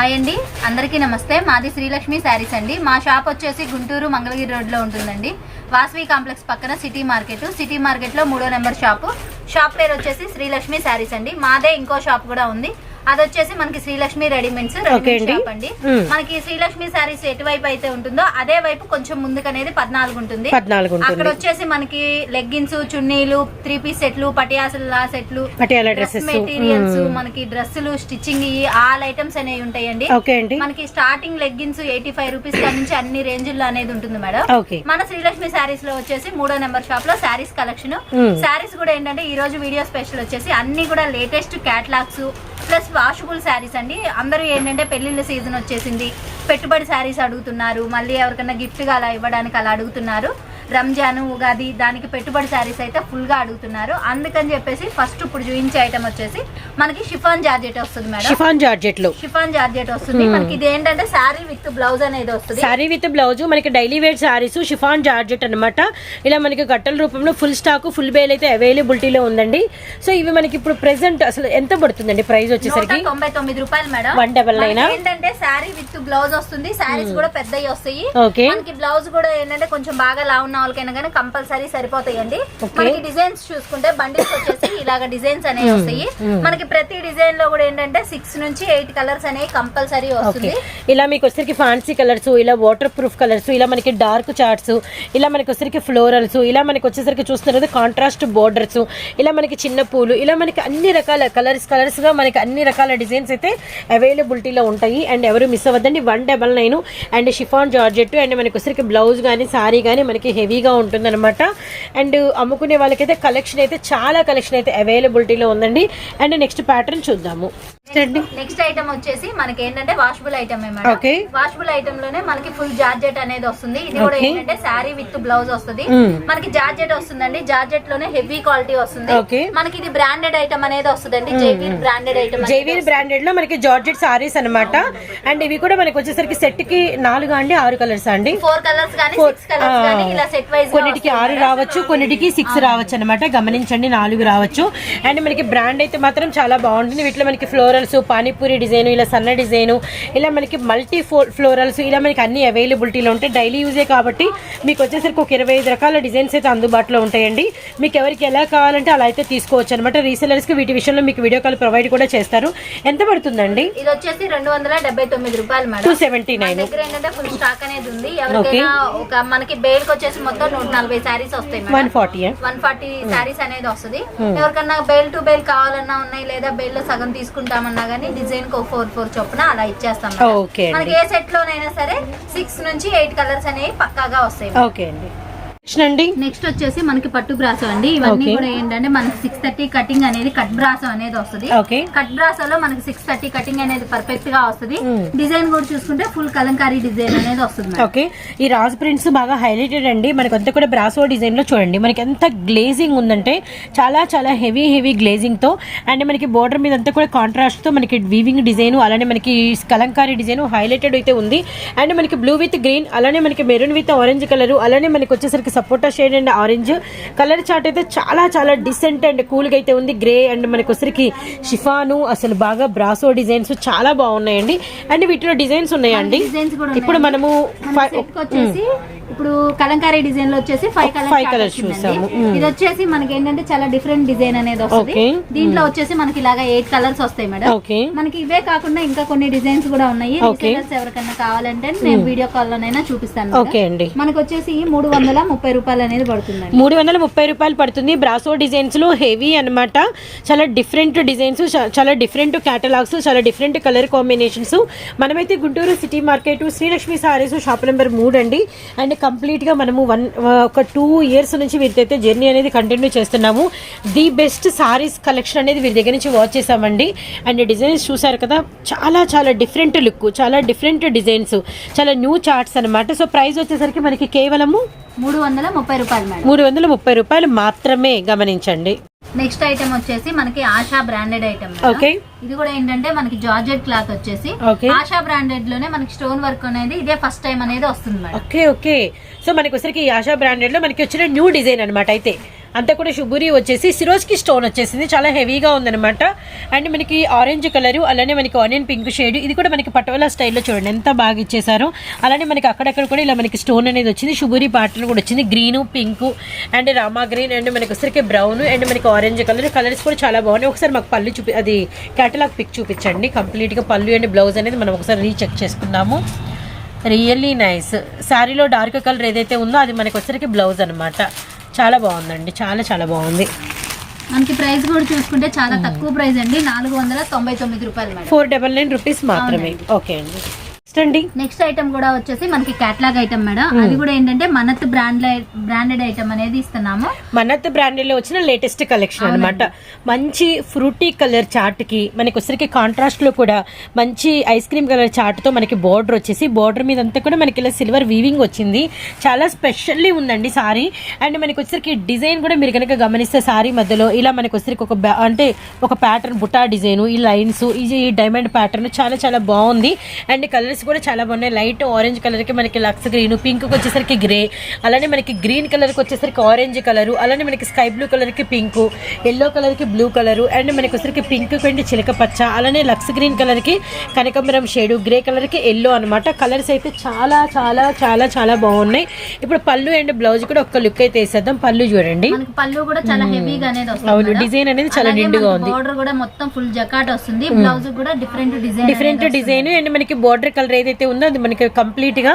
Hi అండి. అందరికీ నమస్తే. మాది శ్రీలక్ష్మి శారీస్ అండి. మా షాప్ వచ్చేసి గుంటూరు మంగళగిరి రోడ్లో ఉంటుందండి. వాసవి కాంప్లెక్స్ పక్కన సిటీ మార్కెట్. సిటీ మార్కెట్లో మూడో నెంబర్ షాపు. షాప్ పేరు వచ్చేసి శ్రీలక్ష్మి శారీస్ అండి. మాదే ఇంకో షాప్ కూడా ఉంది. అది వచ్చేసి మనకి శ్రీలక్ష్మి రెడీమేడ్స్. షాప్ అండి. మనకి శ్రీలక్ష్మి శారీస్ ఎటువైపు అయితే ఉంటుందో అదే వైపు కొంచెం ముందుకనేది పద్నాలుగు ఉంటుంది. అక్కడ వచ్చేసి మనకి లెగ్గిన్స్ చున్నీలు త్రీ పీస్ సెట్లు పటియాసల సెట్లు మెటీరియల్స్ మనకి డ్రెస్సులు స్టిచ్చింగ్ ఆల్ ఐటమ్స్ అనేవి ఉంటాయండి. మనకి starting leggings eighty five rupees నుంచి అన్ని రేంజ్లో అనేది ఉంటుంది మేడం. మన శ్రీలక్ష్మి శారీస్లో వచ్చేసి మూడో నెంబర్ షాప్లో శారీస్ కలెక్షన్. శారీస్ కూడా ఏంటంటే ఈ రోజు వీడియో స్పెషల్ వచ్చేసి అన్ని కూడా latest catalogs plus washable saris అండి. అందరూ ఏంటంటే పెళ్ళిళ్ళ సీజన్ వచ్చేసింది. పెట్టుబడి శారీస్ అడుగుతున్నారు. మళ్ళీ ఎవరికైనా గిఫ్ట్గా అలా ఇవ్వడానికి అలా అడుగుతున్నారు. రంజాన్ ఉగాది దానికి పెట్టుబడి శారీస్ అయితే ఫుల్గా అడుగుతున్నారు. అందుకని చెప్పేసి ఫస్ట్ ఇప్పుడు చూపించే ఐటమ్ వచ్చేసి మనకి షిఫాన్ జార్జెట్ వస్తుంది మేడం. షిఫాన్ జార్జెట్లో షిఫాన్ జార్జెట్ వస్తుంది. మనకి ఇది ఏంటంటే శారీ విత్ బ్లౌజ్ అనేది వస్తుంది. శారీ విత్ బ్లౌజ్ మనకి daily wear saris chiffon georgette అన్నమాట. ఇలా మనకి గట్టల రూపంలో ఫుల్ స్టాక్ ఫుల్ బేల్ అయితే అవైలబిలిటీలో ఉందండి. సో ఇవి మనకి ఇప్పుడు ప్రెసెంట్ అసలు ఎంత పడుతుందండి ప్రైస్ వచ్చేసరికి? తొంభై తొమ్మిది రూపాయలు మేడం. వన్ డబల్ నైన్ ఏంటంటే శారీ విత్ బ్లౌజ్ వస్తుంది. శారీస్ కూడా పెద్దవి వస్తాయి. మనకి బ్లౌజ్ కూడా ఏంటంటే కొంచెం బాగా లా ఉన్న వాళ్ళకైనా కానీ కంపల్సరీ సరిపోతాయండి. మనకి డిజైన్స్ చూసుకుంటే బండిల్స్ వచ్చేసి ఇలాగ డిజైన్స్ అనేవి వస్తాయి. మనకి ప్రతి డిజైన్లో కూడా ఏంటంటే సిక్స్ నుంచి ఎయిట్ కలర్స్ అనేవి కంపల్సరీ వస్తుంది. ఇలా మీకు వచ్చరికి ఫ్యాన్సీ కలర్స్ ఇలా వాటర్ ప్రూఫ్ కలర్స్ ఇలా మనకి డార్క్ చార్ట్స్ ఇలా మనకి వచ్చరికి ఫ్లోరల్స్ ఇలా మనకి వచ్చేసరికి చూస్తున్నది కాంట్రాస్ట్ బోర్డర్స్ ఇలా మనకి చిన్న పూలు ఇలా మనకి అన్ని రకాల కలర్స్ కలర్స్గా మనకి అన్ని రకాల డిజైన్స్ అయితే అవైలబిలిటీలో ఉంటాయి. అండ్ ఎవరు miss అవ్వద్దండి. One double nine and chiffon georgette and మనకి వచ్చరికి బ్లౌజ్ కానీ సారీ కానీ మనకి హెవీగా ఉంటుందన్నమాట. అండ్ అమ్ముకునే వాళ్ళకైతే కలెక్షన్ అయితే చాలా కలెక్షన్ అయితే అవైలబిలిటీలో ఉందండి. అండ్ నెక్స్ట్ ప్యాటర్న్ చూద్దాము. నెక్స్ట్ ఐటమ్ వచ్చేసి మనకి ఏంటంటే వాషబుల్ ఐటమ్ Okay. వాషబుల్ ఐటమ్లోనే మనకి ఫుల్ జార్జెట్ అనేది వస్తుంది. ఇది కూడా. ఏంటంటే శారీ విత్ బ్లౌజ్ వస్తుంది. Mm. మనకి జార్జెట్ వస్తుందండి. జార్జెట్లోనే హెవీ క్వాలిటీ వస్తుంది. మనకి ఇది బ్రాండెడ్ ఐటమ్ అనేది వస్తుందండి. జైవీర్ బ్రాండెడ్ ఐటమ్ జైవీర్ బ్రాండెడ్లో మనకి జార్జెట్ సారీస్ అన్నమాట. అండ్ ఇవి కూడా మనకి వచ్చేసరికి సెట్కి నాలుగు అండి ఆరు కలర్స్ అండి? ఫోర్ కలర్స్ కానీ సిక్స్ కలర్స్ కానీ ఇలా సెట్ కొన్నిటికి ఆరు రావచ్చు కొన్నిటికి సిక్స్ రావచ్చు అనమాట గమనించండి నాలుగు రావచ్చు. అండ్ మనకి బ్రాండ్ అయితే మాత్రం చాలా బాగుంటుంది. వీటిలో మనకి ఫ్లోరల్స్ పానీపూరి డిజైన్ ఇలా సన్న డిజైన్ ఇలా మనకి మల్టీ ఫ్లోరల్స్ ఇలా మనకి అన్ని అవైలబిలిటీలో ఉంటాయి. డైలీ యూజే కాబట్టి మీకు వచ్చేసరికి ఒక ఇరవై ఐదు రకాల డిజైన్స్ అయితే అందుబాటులో ఉంటాయండి. మీకు ఎవరికి ఎలా కావాలంటే అలా అయితే తీసుకోవచ్చు అనమాట రీసెలర్స్కి వీటి విషయంలో మీకు వీడియో కాల్ ప్రొవైడ్ కూడా చేస్తారు. ఎంత పడుతుందండి? ఇది వచ్చేసి రెండు వందల డెబ్బై తొమ్మిది రూపాయలు టూ మేడం సెవెంటీ మన నైన్ దగ్గర ఏంటంటే ఫుల్ స్టాక్ అనేది ఉంది. ఎవరికైనా ఒక మనకి బేల్కి వచ్చేసి మొత్తం నూట నలభై శారీస్ వస్తాయి one forty one forty saris అనేది వస్తుంది. ఎవరికన్నా బెల్ టు బెల్ కావాలన్నా ఉన్నాయి లేదా బెల్లో సగం తీసుకుంటామన్నా గానీ డిజైన్కు ఫోర్ ఫోర్ చొప్పున అలా ఇచ్చేస్తాం మనకి ఏ సెట్ లోనైనా సరే సిక్స్ నుంచి ఎయిట్ కలర్స్ అనేవి పక్కాగా వస్తాయి ఓకే అండి. అండి. నెక్స్ట్ వచ్చేసి మనకి పట్టు బ్రాసో అండి. ఇవన్నీ. కూడా ఏంటంటే మనకి సిక్స్ థర్టీ కటింగ్ అనేది కట్ బ్రాసో అనేది వస్తుంది. కట్ బ్రాసోలో మనకి సిక్స్ థర్టీ కటింగ్ అనేది పర్ఫెక్ట్గా వస్తుంది. Hmm. డిజైన్ కూడా చూసుకుంటే ఫుల్ కలంకారీ డిజైన్ అనేది వస్తుంది. ఓకే ఈ రాజ్ ప్రింట్స్ బాగా హైలైటెడ్ అండి. మనకి అంతా కూడా బ్రాసో డిజైన్లో చూడండి. మనకి ఎంత గ్లేజింగ్ ఉందంటే చాలా చాలా హెవీ హెవీ గ్లేజింగ్తో అండ్ మనకి బోర్డర్ మీద అంతా కూడా కాంట్రాస్ట్తో మనకి వీవింగ్ డిజైన్ అలానే మనకి కలంకారీ డిజైన్ హైలైటెడ్ అయితే ఉంది. అండ్ మనకి బ్లూ విత్ గ్రీన్ అలానే మనకి మెరూన్ విత్ ఆరెంజ్ కలర్ అలానే మనకి వచ్చేసరికి sapota shade and orange. Colour chart అయితే చాలా చాలా డిసెంట్ అండ్ కూల్గా అయితే ఉంది. గ్రే అండ్ మనకి వచ్చేసరికి షిఫాను అసలు బాగా బ్రాసో డిజైన్స్ చాలా బాగున్నాయండి. అండ్ వీటిలో డిజైన్స్ ఉన్నాయండి. ఇప్పుడు. మనము వచ్చేసి ఇప్పుడు కలంకారీ డిజైన్లో వచ్చేసి ఫైవ్ కలర్స్ Five colours చూసాము. ఇది వచ్చేసి మనకి ఏంటంటే చాలా డిఫరెంట్ డిజైన్ అనేది వస్తుంది. దీంట్లో వచ్చేసి మనకి ఇలాగా ఎయిట్ కలర్స్ వస్తాయి మేడం. మనకి ఇవే కాకుండా ఇంకా కొన్ని డిజైన్స్ కూడా ఉన్నాయి. రీసెలర్స్ ఎవరికైనా కావాలంటే నేను వీడియో కాల్ లోనైనా చూపిస్తాను మేడం. ఓకే అండి. మనకి వచ్చేసి మూడు వందల ముప్పై రూపాయలు అనేది పడుతుందండి. మూడు వందల ముప్పై రూపాయలు పడుతుంది. బ్రాసో డిజైన్స్లో హెవీ అన్నమాట. చాలా డిఫరెంట్ డిజైన్స్ చాలా డిఫరెంట్ కేటలాగ్స్ చాలా డిఫరెంట్ కలర్ కాంబినేషన్స్ మనమైతే Guntur city market Srilakshmi saris shop number మూడు అండి. అండ్ కంప్లీట్గా మనము వన్ ఒక టూ ఇయర్స్ నుంచి వీరితో జర్నీ అనేది కంటిన్యూ చేస్తున్నాము. ది బెస్ట్ సారీస్ కలెక్షన్ అనేది వీరి దగ్గర నుంచి వాచ్ చేసామండి అండ్ డిజైన్స్ చూసారు కదా చాలా చాలా డిఫరెంట్ లుక్ చాలా డిఫరెంట్ డిజైన్స్ చాలా న్యూ చార్ట్స్ అన్నమాట. సో ప్రైస్ వచ్చేసరికి మనకి కేవలము మూడు వందల ముప్పై రూపాయలు మేడం. మూడు వందల ముప్పై రూపాయలు మాత్రమే గమనించండి. నెక్స్ట్ ఐటమ్ వచ్చేసి మనకి ఆశా బ్రాండెడ్ ఐటమ్ ఓకే. ఇది కూడా ఏంటంటే మనకి జార్జెట్ క్లాత్ వచ్చేసి. ఆశా బ్రాండెడ్లోనే మనకి స్టోన్ వర్క్ అనేది ఇదే ఫస్ట్ టైం అనేది వస్తుంది ఓకే ఓకే. సో మనకి వచ్చరికి ఆశా బ్రాండెడ్లో మనకి వచ్చిన న్యూ డిజైన్ అనమాట అయితే. అంతా కూడా షుబూరి వచ్చేసి సిరోజ్కి స్టోన్ వచ్చేసింది. చాలా హెవీగా ఉందన్నమాట. అండ్ మనకి ఆరెంజ్ కలర్ అలానే మనకి ఆనియన్ పింక్ షేడ్ ఇది కూడా మనకి పటోలా స్టైల్లో చూడండి. ఎంత బాగా ఇచ్చేసారు అలానే మనకి అక్కడక్కడ కూడా ఇలా మనకి స్టోన్ అనేది వచ్చింది. షుబూరి పాటలు కూడా వచ్చింది. Green pink and Rama green and మనకి వచ్చరికి బ్రౌన్ అండ్ మనకి ఆరెంజ్ కలర్ కలర్స్ కూడా చాలా బాగున్నాయి. ఒకసారి మాకు పళ్ళు చూపి అది కేటలాగ్ పిక్ చూపించండి. కంప్లీట్గా పళ్ళు అండ్ బ్లౌజ్ అనేది మనం ఒకసారి రీచెక్ చేసుకుందాము. రియల్లీ నైస్ శారీలో డార్క్ కలర్ ఏదైతే ఉందో అది మనకి వచ్చరికి బ్లౌజ్ అనమాట చాలా బాగుందండి చాలా చాలా బాగుంది. మనకి ప్రైస్ కూడా చూసుకుంటే చాలా తక్కువ ప్రైస్ అండి నాలుగు వందల తొంభై తొమ్మిది రూపాయలు ఫోర్ డబల్ నైన్ రూపీస్ మాత్రమే. ఓకే అండి. నెక్స్ట్ ఐటమ్ కూడా వచ్చేసి మనకి క్యాట్లాగ్ ఐటమ్ మేడం. అది కూడా ఏంటంటే మనత్ బ్రాండ్ బ్రాండెడ్ ఐటమ్ అనేది ఇస్తున్నాము. మనత్ బ్రాండ్లో వచ్చిన లేటెస్ట్ కలెక్షన్ అన్నమాట. మంచి ఫ్రూటీ కలర్ చార్ట్కి మనకి వచ్చరికి కాంట్రాస్ట్లో కూడా మంచి ఐస్ క్రీమ్ కలర్ చార్ట్తో మనకి బార్డర్ వచ్చేసి బార్డర్ మీద అంతా కూడా మనకి ఇలా సిల్వర్ వీవింగ్ వచ్చింది. చాలా స్పెషల్లీ ఉందండి సారీ అండ్ మనకి వచ్చరికి డిజైన్ కూడా మీరు కనుక గమనిస్తే సారీ మధ్యలో ఇలా మనకి వచ్చరికి ఒక అంటే ఒక ప్యాటర్న్ బుటా డిజైన్ ఈ లైన్స్ ఈ డైమండ్ ప్యాటర్న్ చాలా చాలా బాగుంది. అండ్ కలర్స్ కూడా చాలా బాగున్నాయి. లైట్ ఆరెంజ్ కలర్కి మనకి లక్స్ గ్రీన్ పింక్ వచ్చేసరికి గ్రే అలానే మనకి గ్రీన్ కలర్కి వచ్చేసరికి ఆరెంజ్ కలర్ అలానే మనకి స్కై బ్లూ కలర్కి పింక్ ఎల్లో కలర్కి బ్లూ కలర్ అండ్ మనకి వచ్చేసరికి పింక్ కండి చిలక పచ్చ అలానే లక్స్ గ్రీన్ కలర్కి కనకంబరం షేడ్ గ్రే కలర్కి ఎల్లో అనమాట కలర్స్ అయితే చాలా చాలా చాలా చాలా బాగున్నాయి. ఇప్పుడు పళ్ళు అండ్ బ్లౌజ్ కూడా ఒక్క లుక్ అయితే వేసేద్దాం. పళ్ళు చూడండి. పళ్ళు కూడా చాలా హెవీగా అనేది అవును డిజైన్ అనేది చాలా నిండుగా ఉంది. బోర్డర్ కూడా మొత్తం ఫుల్ జకాట్ వస్తుంది. బ్లౌజ్ కూడా different design different design and మనకి బార్డర్ కలర్ ఏదైతే ఉందో అది మనకి కంప్లీట్గా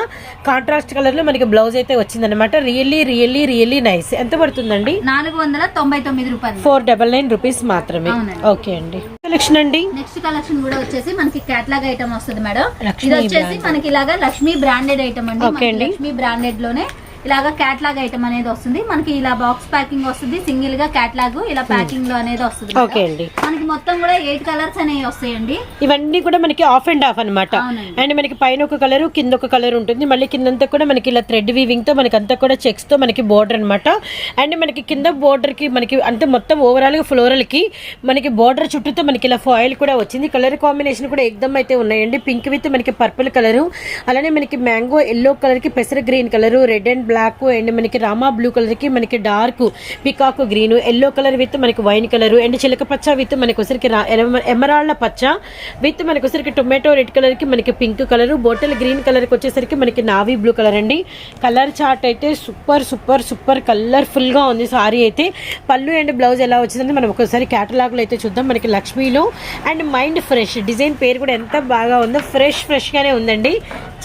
కాంట్రాస్ట్ కలర్లో మనకి బ్లౌజ్ అయితే వచ్చిందనమాట రియల్లీ రియల్లీ రియల్లీ నైస్ ఎంత పడుతుందండి? నాలుగు వందల తొంభై తొమ్మిది రూపాయలు. ఫోర్ డబల్ నైన్ రూపీస్ మాత్రమే. ఓకే అండి. కలెక్షన్ అండి? నెక్స్ట్ కలెక్షన్ కూడా వచ్చేసి మనకి క్యాట్లాగ్ ఐటమ్ వస్తుంది మేడం. ఇది వచ్చేసి మనకి ఇలాగా లక్ష్మీ బ్రాండెడ్ ఐటమ్ అండి. లక్ష్మీ బ్రాండెడ్లోనే ఇలాగా క్యాట్లాగ్ ఐటమ్ అనేది వస్తుంది. మనకి ఇలా బాక్స్ ప్యాకింగ్ వస్తుంది. సింగిల్గా క్యాట్లాగ్ ఇలా ప్యాకింగ్లో అనేది వస్తుంది. ఓకే అండి. మనకి మొత్తం కూడా ఎయిట్ కలర్స్ అనేవి వస్తాయండి. ఇవన్నీ కూడా మనకి ఆఫ్ అండ్ ఆఫ్ అన్నమాట. అవునండి. అండ్ మనకి పైన ఒక కలర్ కింద ఒక కలర్ ఉంటుంది. మళ్ళీ కిందంతా కూడా మనకి ఇలా థ్రెడ్ వీవింగ్తో మనకి అంతా కూడా చెక్స్తో మనకి బోర్డర్ అన్నమాట. అండ్ మనకి కింద బోర్డర్కి మనకి అంటే మొత్తం ఓవరాల్గా ఫ్లోరల్కి మనకి బోర్డర్ చుట్టూతో మనకి ఇలా ఫాయిల్ కూడా వచ్చింది. కలర్ కాంబినేషన్ కూడా ఎగ్దమ్ అయితే ఉన్నాయండి. పింక్ విత్ మనకి పర్పుల్ కలర్ అలానే మనకి మ్యాంగో ఎల్లో కలర్కి పెసర green colour red and black and మనకి రామా బ్లూ కలర్కి మనకి dark peacock green yellow colour with మనకి వైన్ కలర్ అండ్ చిలక పచ్చ విత్ మనకి ఒకసారికి ఎమరాళ్ళ పచ్చ విత్ మనకి ఒకసారికి టొమాటో రెడ్ కలర్కి మనకి పింక్ కలర్ బోటల్ గ్రీన్ కలర్కి వచ్చేసరికి మనకి నావీ బ్లూ కలర్ అండి. కలర్ చార్ట్ అయితే సూపర్ సూపర్ సూపర్ కలర్ఫుల్గా ఉంది సారీ అయితే. పళ్ళు అండ్ బ్లౌజ్ ఎలా వచ్చిందంటే మనం ఒకసారి కేటలాగ్లో అయితే చూద్దాం. మనకి లక్ష్మీలో అండ్ మైండ్ ఫ్రెష్ డిజైన్ పేరు కూడా ఎంత బాగా ఉందో ఫ్రెష్ ఫ్రెష్ గానే ఉందండి.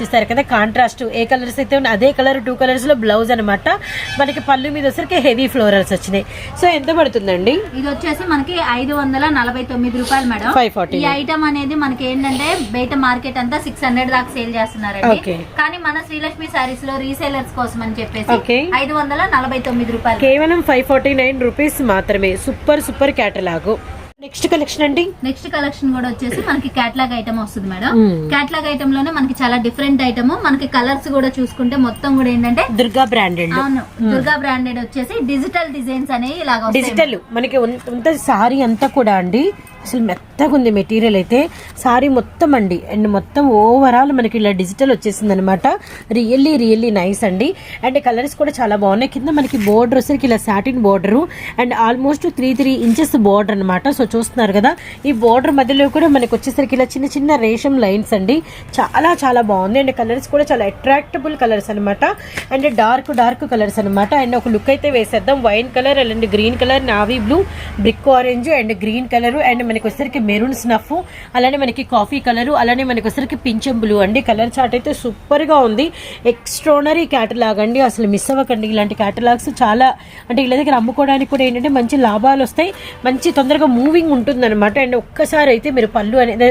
చూస్తారు కదా కాంట్రాస్ట్ ఏ కలర్స్ అయితే ఉన్నాయి అదే కలర్ టూ కలర్స్లో బ్లౌజ్ అనమాట మనకి పళ్ళు మీద వచ్చరికి హెవీ ఫ్లోరల్స్ వచ్చినాయి. సో ఎంత పడుతుందండి? ఇది వచ్చేసి మనకి ఐదు వందల నలభై తొమ్మిది రూపాయలు మేడం. 540. ఈ ఐటమ్ అనేది మనకి ఏంటంటే బయట మార్కెట్ అంతా సిక్స్ హండ్రెడ్ దాకా సేల్ చేస్తున్నారండి. కానీ మన శ్రీలక్ష్మి సారీస్లో రీసేలర్స్ కోసం అని చెప్పేసి. ఐదు వందల నలభై తొమ్మిది రూపాయలు. కేవలం ఫైవ్ ఫార్టీ నైన్ రూపీస్ మాత్రమే. Super super catalogue next collection అండి? నెక్స్ట్ కలెక్షన్ కూడా వచ్చేసి మనకి క్యాట్లాగ్ ఐటమ్ వస్తుంది మేడం. క్యాట్లాగ్ ఐటమ్లోనే మనకి చాలా డిఫరెంట్ ఐటమ్. మనకి కలర్స్ కూడా చూసుకుంటే మొత్తం కూడా ఏంటంటే దుర్గా బ్రాండెడ్. అవును దుర్గా బ్రాండెడ్ వచ్చేసి డిజిటల్ డిజైన్స్ అనేవి ఇలాగ డిజిటల్ మనకి సారీ అంతా కూడా అండి. అసలు మెత్తగా ఉంది మెటీరియల్ అయితే. సారీ మొత్తం అండి. అండ్ మొత్తం ఓవరాల్ మనకి ఇలా డిజిటల్ వచ్చేసింది అనమాట రియల్లీ రియల్లీ నైస్ అండి. అండ్ కలర్స్ కూడా చాలా బాగున్నాయి. కింద మనకి బోర్డర్ వచ్చేసరికి ఇలా satin border and almost three three inches border అనమాట సో చూస్తున్నారు కదా ఈ బోర్డర్ మధ్యలో కూడా మనకి వచ్చేసరికి ఇలా చిన్న చిన్న రేషం లైన్స్ అండి. చాలా చాలా బాగుంది అండ్ కలర్స్ కూడా చాలా అట్రాక్టబుల్ కలర్స్ అనమాట అండ్ డార్క్ డార్క్ కలర్స్ అనమాట అండ్ ఒక లుక్ అయితే వేసేద్దాం. Wine colour and green colour navy blue brick orange and green colour and మనకి వచ్చేసరికి మెరూన్ స్నఫ్ అలానే మనకి కాఫీ కలర్ అలానే మనకి వచ్చేసరికి పింఛం బ్లూ అండి. కలర్ చార్ట్ అయితే సూపర్గా ఉంది. ఎక్స్ట్రానరీ క్యాటలాగ్ అండి. అసలు మిస్ అవ్వకండి. ఇలాంటి క్యాటలాగ్స్ చాలా అంటే వీళ్ళ దగ్గర అమ్ముకోవడానికి కూడా ఏంటంటే మంచి లాభాలు వస్తాయి. మంచి తొందరగా మూవింగ్ ఉంటుందన్నమాట. అండ్ ఒక్కసారి అయితే మీరు పళ్ళు అనేది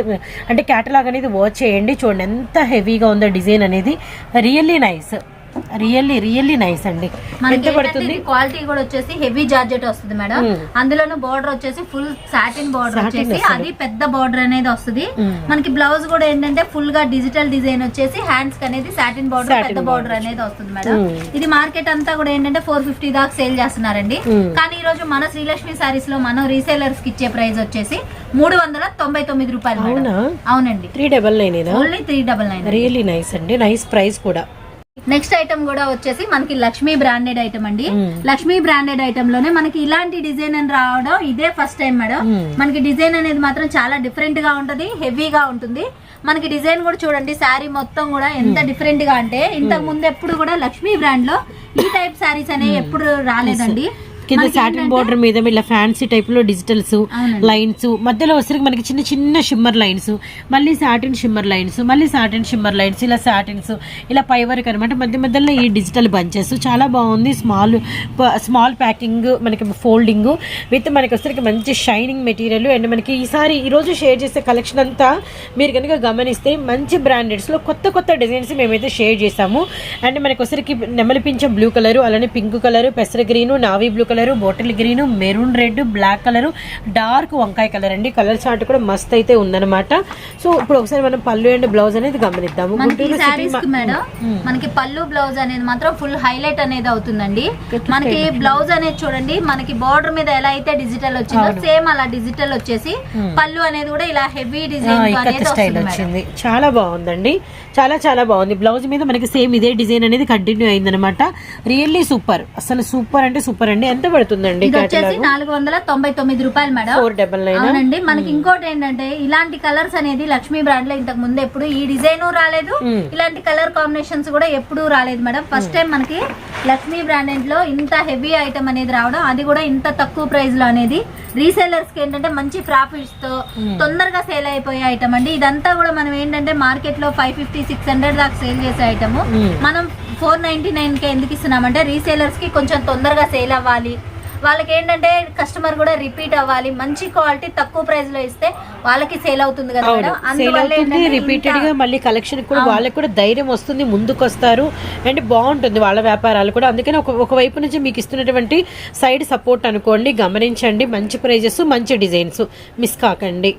అంటే క్యాటలాగ్ అనేది వాచ్ చేయండి. చూడండి ఎంత హెవీగా ఉందో డిజైన్ అనేది. Really nice really really nice అండి. మనకి ఎంత పడుతుంది? క్వాలిటీ కూడా వచ్చేసి హెవీ జార్జెట్ వస్తుంది మేడం. Hmm. అందులోనూ బోర్డర్ వచ్చేసి ఫుల్ సాటిన్ బోర్డర్ వచ్చేసి. అది పెద్ద బోర్డర్ అనేది వస్తుంది. Hmm. మనకి బ్లౌజ్ కూడా ఏంటంటే ఫుల్గా డిజిటల్ డిజైన్ వచ్చేసి హ్యాండ్స్ అనేది సాటిన్ బోర్డర్ పెద్ద బోర్డర్ అనేది వస్తుంది మేడం. Hmm. ఇది మార్కెట్ అంతా కూడా ఏంటంటే ఫోర్ ఫిఫ్టీ దాకా సేల్ చేస్తున్నారండి. కానీ ఈ రోజు మన శ్రీలక్ష్మి సారీస్లో మనం రీసేలర్స్కి ఇచ్చే ప్రైస్ వచ్చేసి మూడు వందల తొంభై తొమ్మిది రూపాయలు అవునండి. Three double nine only three double nine really nice అండి. నైస్ ప్రైస్ కూడా. నెక్స్ట్ ఐటమ్ కూడా వచ్చేసి మనకి లక్ష్మీ బ్రాండెడ్ ఐటమ్ అండి. లక్ష్మీ బ్రాండెడ్ ఐటమ్లోనే మనకి ఇలాంటి డిజైన్ అని రావడం ఇదే ఫస్ట్ టైం మేడం. మనకి డిజైన్ అనేది మాత్రం చాలా డిఫరెంట్గా ఉంటది హెవీగా ఉంటుంది. మనకి డిజైన్ కూడా చూడండి శారీ మొత్తం కూడా ఎంత. డిఫరెంట్గా అంటే ఇంతకు ముందు ఎప్పుడు కూడా లక్ష్మీ బ్రాండ్లో ఈ టైప్ శారీస్ అనేవి ఎప్పుడు రాలేదండి. కింద సాటిన్ బోర్డర్ మీద ఇలా ఫ్యాన్సీ టైప్లో డిజిటల్స్. లైన్స్ మధ్యలో వచ్చరికి మనకి చిన్న చిన్న షిమ్మర్ లైన్స్ మళ్ళీ సాటిన్ షిమ్మర్ లైన్స్ మళ్ళీ సాటిన్ షిమ్మర్ లైన్స్ ఇలా సాటిన్స్ ఇలా పై వరకు అనమాట మధ్య మధ్యలో ఈ డిజిటల్ బంచెస్ చాలా బాగుంది. స్మాల్ స్మాల్ ప్యాకింగ్ మనకి ఫోల్డింగ్ విత్ మనకి వచ్చరికి మంచి షైనింగ్ మెటీరియల్ అండ్ మనకి ఈసారి ఈ రోజు షేర్ చేసే కలెక్షన్ అంతా మీరు కనుక గమనిస్తే మంచి బ్రాండెడ్స్లో కొత్త కొత్త డిజైన్స్ మేమైతే షేర్ చేసాము. అండ్ మనకి వచ్చరికి నెమలి పింఛం బ్లూ కలర్ అలానే పింక్ కలర్ పెసర green navy blue colour bottle green maroon red black colour dark వంకాయ కలర్ అండి. కలర్ చార్ట్ కూడా మస్త్ అయితే ఉందన్నమాట. సో ఇప్పుడు ఒకసారి మనం పళ్ళు అండ్ బ్లౌజ్ అనేది గమనిద్దాము. మేడం మనకి పళ్ళు బ్లౌజ్ అనేది మాత్రం ఫుల్ హైలైట్ అనేది అవుతుందండి. మనకి బ్లౌజ్ అనేది చూడండి మనకి బార్డర్ మీద ఎలా అయితే డిజిటల్ వచ్చిందో సేమ్ అలా డిజిటల్ వచ్చేసి పళ్ళు అనేది కూడా ఇలా హెవీ డిజైన్ స్టైల్. వచ్చింది. చాలా బాగుందండి. చాలా చాలా బాగుంది. బ్లౌజ్ మీద మనకి సేమ్ ఇదే డిజైన్ అనేది కంటిన్యూ అయిందనమాట రియల్లీ సూపర్. అసలు సూపర్ అంటే సూపర్ అండి. ఎంత పడుతుందండి ఇది వచ్చేసి నాలుగు వందల తొంభై తొమ్మిది రూపాయలు మేడం. ఫోర్ డబల్ నైన్ అవునండి. మనకి ఇంకోటి ఏంటంటే ఇలాంటి కలర్స్ అనేది లక్ష్మీ బ్రాండ్లో ఇంతకు ముందు ఎప్పుడు ఈ డిజైన్ రాలేదు. మ్మ్. ఇలాంటి కలర్ కాంబినేషన్స్ కూడా ఎప్పుడూ రాలేదు మేడం. ఫస్ట్ టైం మనకి లక్ష్మీ బ్రాండెడ్లో ఇంత హెవీ ఐటమ్ అనేది రావడం అది కూడా ఇంత తక్కువ ప్రైస్లో అనేది రీసేలర్స్కి ఏంటంటే మంచి ప్రాఫిట్స్తో తొందరగా సేల్ అయిపోయే ఐటమ్ అండి. ఇదంతా కూడా మనం ఏంటంటే మార్కెట్లో ఫైవ్ ఫిఫ్టీ సిక్స్ హండ్రెడ్ దాకా సేల్ చేసే ఐటమ్. మనం ఫోర్ నైన్టీ నైన్కి ఎందుకు ఇస్తున్నామంటే రీసేలర్స్కి కొంచెం తొందరగా సేల్ అవ్వాలి. వాళ్ళకి ఏంటంటే కస్టమర్ కూడా రిపీట్ అవ్వాలి. మంచి క్వాలిటీ తక్కువ ప్రైస్లో ఇస్తే వాళ్ళకి సేల్ అవుతుంది కదా మేడం? అందువల్ల రిపీటెడ్గా మళ్ళీ కలెక్షన్ కూడా వాళ్ళకి కూడా ధైర్యం వస్తుంది ముందుకు వస్తారు అండ్ బాగుంటుంది వాళ్ళ వ్యాపారాలు కూడా. అందుకని ఒక ఒక వైపు నుంచి మీకు ఇస్తున్నటువంటి సైడ్ సపోర్ట్ అనుకోండి గమనించండి. మంచి ప్రైజెస్ మంచి డిజైన్స్. మిస్ కాకండి.